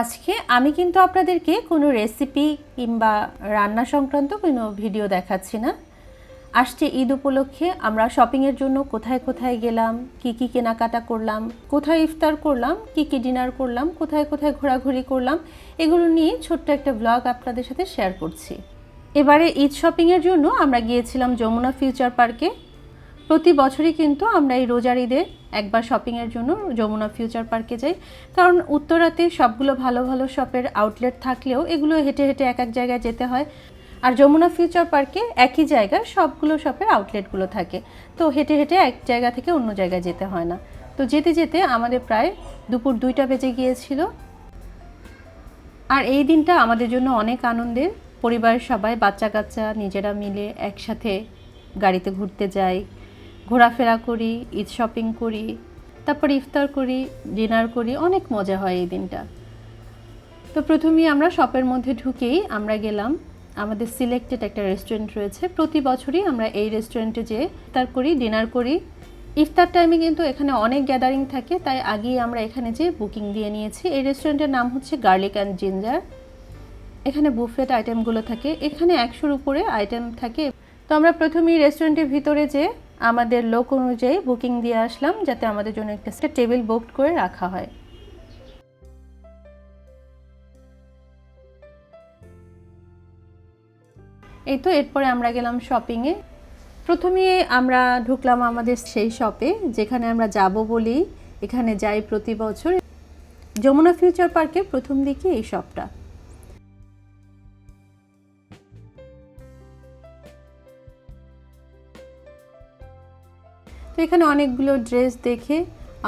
আজকে আমি কিন্তু আপনাদেরকে কোনো রেসিপি কিংবা রান্না সংক্রান্ত কোনো ভিডিও দেখাচ্ছি না। আসছে ঈদ উপলক্ষে, আমরা শপিংয়ের জন্য কোথায় কোথায় গেলাম, কি কি কেনাকাটা করলাম, কোথায় ইফতার করলাম, কি কি ডিনার করলাম, কোথায় কোথায় ঘোরাঘুরি করলাম, এগুলো নিয়ে ছোট্ট একটা ব্লগ আপনাদের সাথে শেয়ার করছি। এবারে ঈদ শপিংয়ের জন্য আমরা গিয়েছিলাম যমুনা ফিউচার পার্কে প্রতি বছরই কিন্তু আমরা এই রোজার ঈদে একবার শপিংয়ের জন্য যমুনা ফিউচার পার্কে যাই। কারণ উত্তরাতে সবগুলো ভালো ভালো শপের আউটলেট থাকলেও এগুলো হেঁটে হেঁটে এক এক জায়গায় যেতে হয়। আর যমুনা ফিউচার পার্কে একই জায়গায় সবগুলো শপের আউটলেটগুলো থাকে। তো হেঁটে হেঁটে এক জায়গা থেকে অন্য জায়গায় যেতে হয় না। তো যেতে যেতে আমাদের প্রায় দুপুর দুইটা বেজে গিয়েছিল। আর এই দিনটা আমাদের জন্য অনেক আনন্দের। পরিবারের সবাই বাচ্চা কাচ্চা নিজেরা মিলে একসাথে গাড়িতে ঘুরতে যাই। ঘোরাফেরা করি, ঈদ শপিং করি, তারপর ইফতার করি, ডিনার করি, অনেক মজা হয় এই দিনটা। তো প্রথমেই আমরা শপের মধ্যে ঢুকেই আমরা গেলাম। আমাদের সিলেক্টেড একটা রেস্টুরেন্ট রয়েছে। প্রতি বছরই আমরা এই রেস্টুরেন্টে যেয়ে ইফতার করি, ডিনার করি। ইফতার টাইমে কিন্তু এখানে অনেক গ্যাদারিং থাকে, তাই আগেই আমরা এখানে যে বুকিং দিয়ে নিয়েছি। এই রেস্টুরেন্টের নাম হচ্ছে গার্লিক অ্যান্ড জিঞ্জার এখানে বুফেট আইটেমগুলো থাকে। এখানে একশোর উপরে আইটেম থাকে। তো আমরা প্রথমেই রেস্টুরেন্টের ভিতরে যে আমাদের লোক অনুযায়ী বুকিং দিয়ে আসলাম যাতে আমাদের জন্য একটা টেবিল বুক করে রাখা হয়। এই তো এরপরে আমরা গেলাম শপিংয়ে প্রথমে আমরা ঢুকলাম আমাদের সেই শপে যেখানে আমরা যাব বলি এখানে যাই প্রতি বছর। যমুনা ফিউচার পার্কের প্রথম দিকে এই শপটা এখানে অনেকগুলো ড্রেস দেখে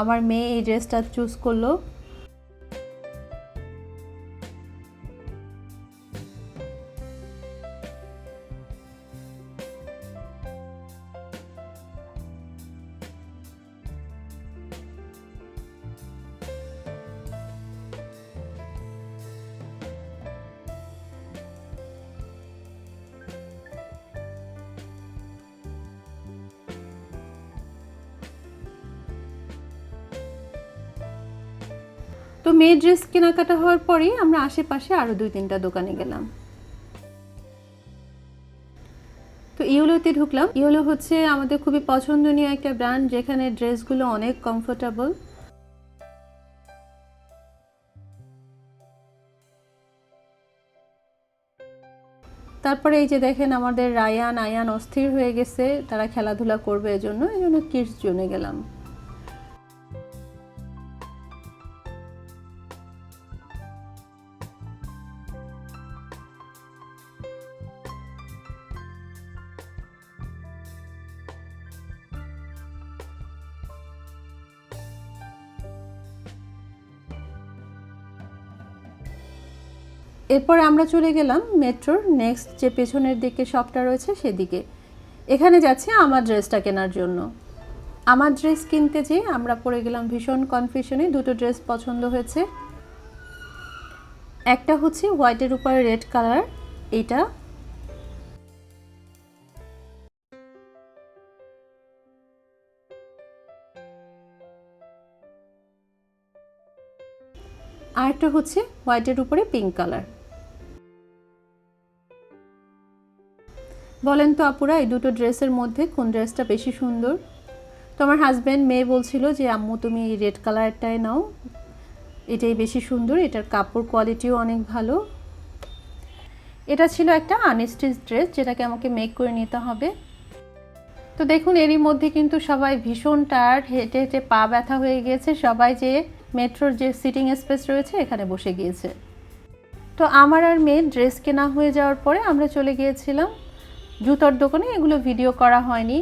আমার মেয়ে এই ড্রেসটা চুজ করল। তো মেয়ে ড্রেস কেনাকাটা হওয়ার পরেই আমরা আশেপাশে আরও দুই তিনটা দোকানে গেলাম। তো ইউলোতে ঢুকলাম। ইউলো হচ্ছে আমাদের খুবই পছন্দনীয় একটা ব্র্যান্ড যেখানে ড্রেসগুলো অনেক কমফোর্টেবল তারপরে এই যে দেখেন আমাদের রায়ান, আয়ান অস্থির হয়ে গেছে, তারা খেলাধুলা করবে এজন্য এই জন্য কিডস জোনে গেলাম। এরপর আমরা চলে গেলাম মেট্রোর নেক্সট যে পেছনের দিকে শপটা রয়েছে সেদিকে। এখানে যাচ্ছি আমার ড্রেসটা কেনার জন্য। আমার ড্রেস কিনতে যেয়ে আমরা পরে গেলাম ভীষণ কনফিউশনে দুটো ড্রেস পছন্দ হয়েছে। একটা হচ্ছে হোয়াইটের উপরে রেড কালার এইটা। আরেকটা হচ্ছে হোয়াইটের উপরে পিঙ্ক কালার বলেন তো আপুরা, এই দুটো ড্রেসের মধ্যে কোন ড্রেসটা বেশি সুন্দর? তোমার হাজব্যান্ড মেয়ে বলছিল যে, আম্মু, তুমি এই রেড কালারটাই নাও, এটাই বেশি সুন্দর, এটার কাপড় কোয়ালিটিও অনেক ভালো। এটা ছিল একটা আনস্টিচ ড্রেস যেটাকে আমাকে মেক করে নিতে হবে। তো দেখুন, এরই মধ্যে কিন্তু সবাই ভীষণ টায়ার্ড হেঁটে হেঁটে পা ব্যথা হয়ে গিয়েছে, সবাই যে মেট্রোর যে সিটিং স্পেস রয়েছে, এখানে বসে গিয়েছে। তো আমার আর মেয়ের ড্রেস কেনা হয়ে যাওয়ার পরে আমরা চলে গিয়েছিলাম জুতোর দোকানে এগুলো ভিডিও করা হয়নি।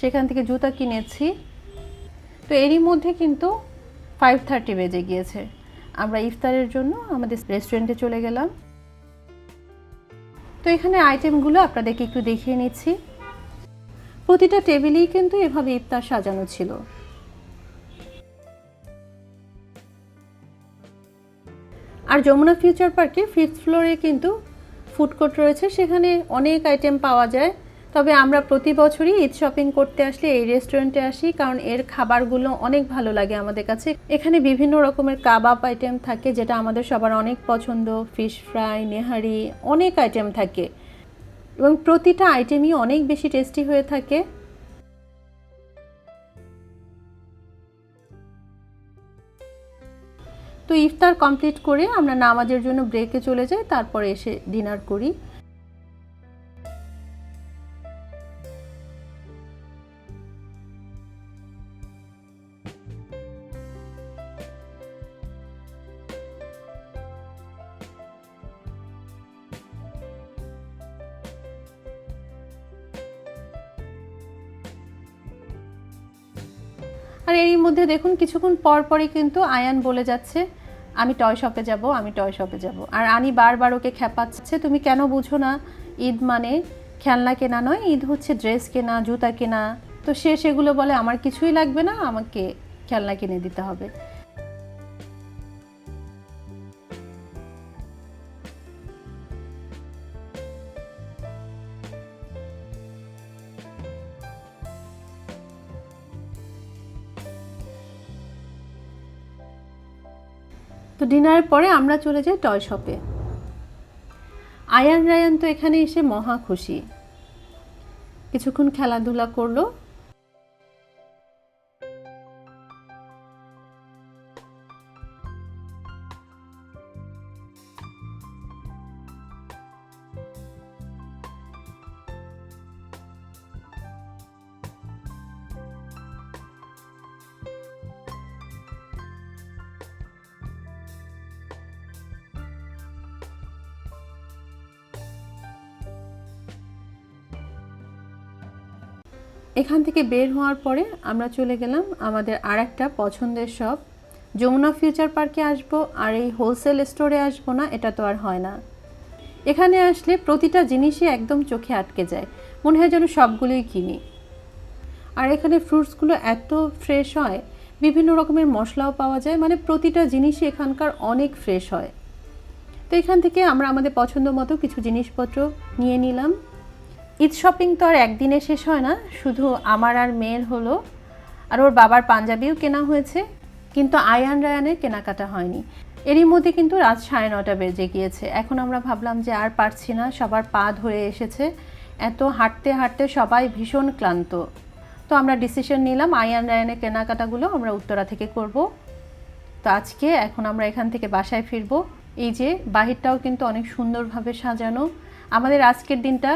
সেখান থেকে জুতা কিনেছি। তো এরই মধ্যে কিন্তু ফাইভ থার্টি বেজে গিয়েছে। আমরা ইফতারের জন্য আমাদের রেস্টুরেন্টে চলে গেলাম। তো এখানে আইটেমগুলো আপনাদেরকে একটু দেখিয়ে নিচ্ছি। প্রতিটা টেবিলেই কিন্তু এভাবে ইফতার সাজানো ছিল। আর যমুনা ফিউচার পার্কে ফিফথ ফ্লোরে কিন্তু ফুড কোর্ট রয়েছে, সেখানে অনেক আইটেম পাওয়া যায়। তবে আমরা প্রতি বছরই ঈদ শপিং করতে আসলে এই রেস্টুরেন্টে আসি, কারণ এর খাবারগুলো অনেক ভালো লাগে আমাদের কাছে। এখানে বিভিন্ন রকমের কাবাব আইটেম থাকে, যেটা আমাদের সবার অনেক পছন্দ ফিশ ফ্রাই নেহারি, অনেক আইটেম থাকে। এবং প্রতিটা আইটেমই অনেক বেশি টেস্টি হয়ে থাকে। তো ইফতার কমপ্লিট করে আমরা নামাজের জন্য ব্রেকে চলে যাই, তারপরে এসে ডিনার করি। আর এরই মধ্যে দেখুন, কিছুক্ষণ পর পরই কিন্তু আয়ান বলে যাচ্ছে। আমি টয় শপে যাব, আমি টয় শপে যাব। আর আনি বারবার ওকে খেপাচ্ছে, তুমি কেন বুঝো না? ঈদ মানে খেলনা কেনা নয়, ঈদ হচ্ছে ড্রেস কেনা, জুতা কেনা। তো সে সেগুলো বলে, আমার কিছুই লাগবে না, আমাকে খেলনা কিনে দিতে হবে। তো ডিনারের পরে আমরা চলে যাই টয় শপে। আয়ান রায়ান তো এখানে এসে মহা খুশি। কিছুক্ষণ খেলাধুলা করল এখান থেকে বের হওয়ার পরে আমরা চলে গেলাম আমাদের আর একটা পছন্দের শপ যমুনা ফিউচার পার্কে আসব, আর এই হোলসেল স্টোরে আসব না, এটা তো আর হয় না। এখানে আসলে প্রতিটা জিনিসই একদম চোখে আটকে যায়, মনে হয় যেন সবগুলোই কিনি। আর এখানে ফ্রুটসগুলো এত ফ্রেশ হয়, বিভিন্ন রকমের মশলাও পাওয়া যায় মানে প্রতিটা জিনিসই এখানকার অনেক ফ্রেশ হয়। তো এখান থেকে আমরা আমাদের পছন্দ মতো কিছু জিনিসপত্র নিয়ে নিলাম। ঈদ শপিং তো আর একদিনে শেষ হয় না, শুধু আমার আর মেয়ের হলো। আর ওর বাবার পাঞ্জাবিও কেনা হয়েছে, কিন্তু আয়ান রায়ানের কেনাকাটা হয়নি। এরই মধ্যে কিন্তু রাত সাড়ে নটা বেজে গিয়েছে। এখন আমরা ভাবলাম যে আর পারছি না, সবার পা ধরে এসেছে। এত হাঁটতে হাঁটতে সবাই ভীষণ ক্লান্ত। তো আমরা ডিসিশন নিলাম আয়ান রায়ানের কেনাকাটাগুলো আমরা উত্তরা থেকে করব। তো আজকে এখন আমরা এখান থেকে বাসায় ফিরবো। এই যে বাহিরটাও কিন্তু অনেক সুন্দরভাবে সাজানো। আমাদের আজকের দিনটা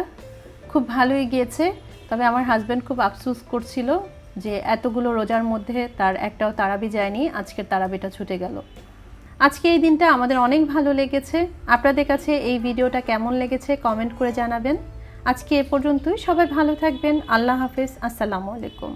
খুব ভালোই গিয়েছে। তবে আমার হাজব্যান্ড খুব আফসুস করছিল যে এতগুলো রোজার মধ্যে তার একটাও তারাবি যায়নি, আজকের তারাবিটা ছুটে গেল। আজকে এই দিনটা আমাদের অনেক ভালো লেগেছে। আপনাদের কাছে এই ভিডিওটা কেমন লেগেছে কমেন্ট করে জানাবেন। আজকে এ পর্যন্তই। সবাই ভালো থাকবেন। আল্লাহ হাফেজ। আসসালামু আলাইকুম।